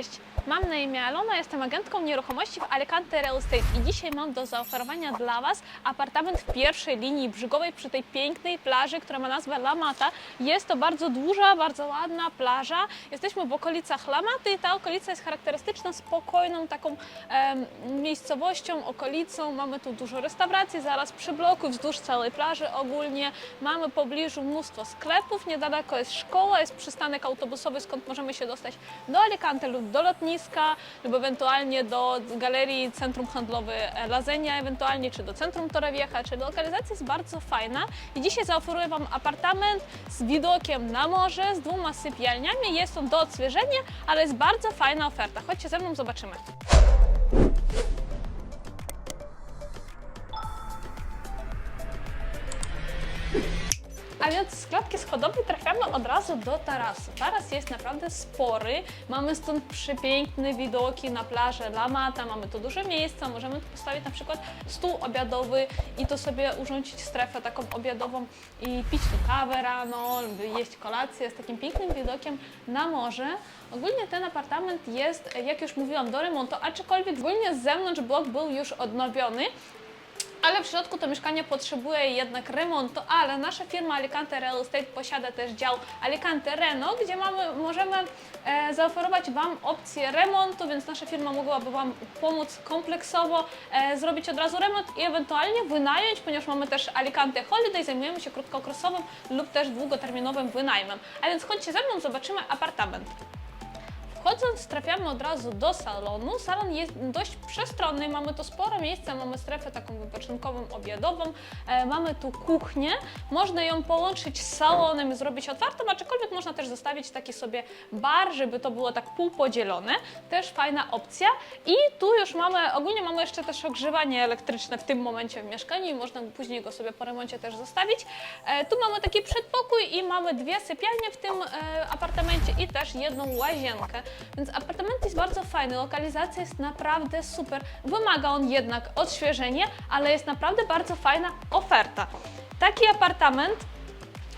Cześć, mam na imię Alona, jestem agentką nieruchomości w Alicante Real Estate i dzisiaj mam do zaoferowania dla Was apartament w pierwszej linii brzygowej przy tej pięknej plaży, która ma nazwę La Mata. Jest to bardzo duża, bardzo ładna plaża. Jesteśmy w okolicach La Maty i ta okolica jest charakterystyczna spokojną taką miejscowością, okolicą. Mamy tu dużo restauracji, zaraz przy bloku, wzdłuż całej plaży ogólnie. Mamy w pobliżu mnóstwo sklepów, niedaleko jest szkoła, jest przystanek autobusowy, skąd możemy się dostać do Alicante lub do lotniska, lub ewentualnie do galerii Centrum Handlowe e, Lazenia, ewentualnie czy do Centrum Torrevieja, czy lokalizacja jest bardzo fajna. I dzisiaj zaoferuję Wam apartament z widokiem na morze, z dwoma sypialniami. Jest on do odświeżenia, ale jest bardzo fajna oferta. Chodźcie ze mną, zobaczymy. A więc z klatki schodowej trafiamy od razu do tarasu. Taras jest naprawdę spory. Mamy stąd przepiękne widoki na plażę La Mata, mamy tu duże miejsca, możemy tu postawić na przykład stół obiadowy i to sobie urządzić strefę taką obiadową i pić tu kawę rano, lub jeść kolację z takim pięknym widokiem na morze. Ogólnie ten apartament jest, jak już mówiłam, do remontu, aczkolwiek ogólnie z zewnątrz blok był już odnowiony, ale w środku to mieszkanie potrzebuje jednak remontu, ale nasza firma Alicante Real Estate posiada też dział Alicante Reno, gdzie mamy, możemy e, zaoferować Wam opcję remontu, więc nasza firma mogłaby Wam pomóc kompleksowo e, zrobić od razu remont i ewentualnie wynająć, ponieważ mamy też Alicante Holiday, zajmujemy się krótkookresowym lub też długoterminowym wynajmem. A więc chodźcie ze mną, zobaczymy apartament. Wchodząc trafiamy od razu do salonu. Salon jest dość przestronny, mamy tu sporo miejsca, mamy strefę taką wypoczynkową, obiadową, e, mamy tu kuchnię. Można ją połączyć z salonem zrobić otwartą, aczkolwiek można też zostawić taki sobie bar, żeby to było tak półpodzielone. Też fajna opcja. I tu już mamy, ogólnie mamy jeszcze też ogrzewanie elektryczne w tym momencie w mieszkaniu i można później go sobie po remoncie też zostawić. E, tu mamy taki przedpokój i mamy dwie sypialnie w tym e, apartamencie i też jedną łazienkę. Więc apartament jest bardzo fajny, lokalizacja jest naprawdę super. Wymaga on jednak odświeżenia, ale jest naprawdę bardzo fajna oferta. Taki apartament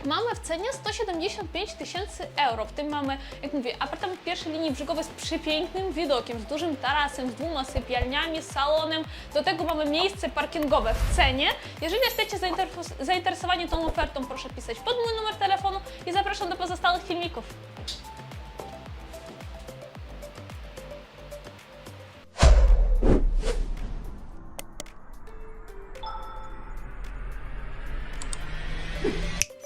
Mamy w cenie 175 tysięcy euro. W tym mamy, jak mówię, apartament pierwszej linii brzegowej z przepięknym widokiem, z dużym tarasem, z dwoma sypialniami, salonem. Do tego mamy miejsce parkingowe w cenie. Jeżeli jesteście zainteres- zainteresowani tą ofertą, proszę pisać pod mój numer telefonu i zapraszam do pozostałych filmików.